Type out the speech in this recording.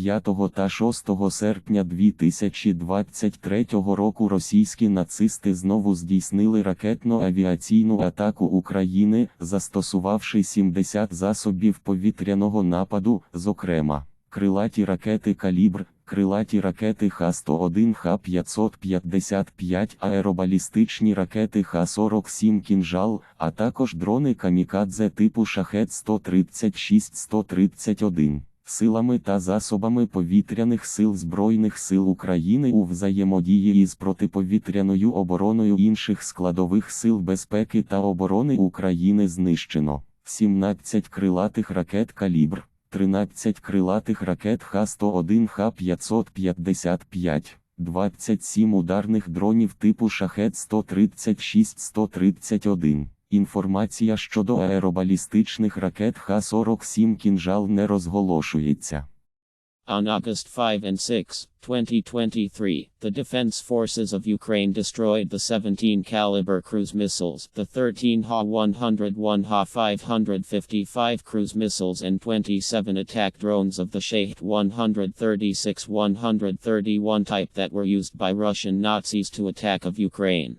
5 та 6 серпня 2023 року російські нацисти знову здійснили ракетно-авіаційну атаку України, застосувавши 70 засобів повітряного нападу, зокрема, крилаті ракети «Калібр», крилаті ракети Х-101, Х-555, аеробалістичні ракети Х-47 «Кінжал», а також дрони камікадзе типу Шахет-136-131. Силами та засобами повітряних сил Збройних сил України у взаємодії із протиповітряною обороною інших складових сил безпеки та оборони України знищено 17 крилатих ракет «Калібр», 13 крилатих ракет Х-101, Х-555, 27 ударних дронів типу Шахет-136-131. Інформація щодо аеробалістичних ракет Х-47 «Кінжал» не розголошується. On August 5 and 6, 2023, the Defense Forces of Ukraine destroyed the 17 caliber cruise missiles, the 13 Ha-101 Ha-555 cruise missiles and 27 attack drones of the Shahed 136-131 type that were used by Russian Nazis to attack of Ukraine.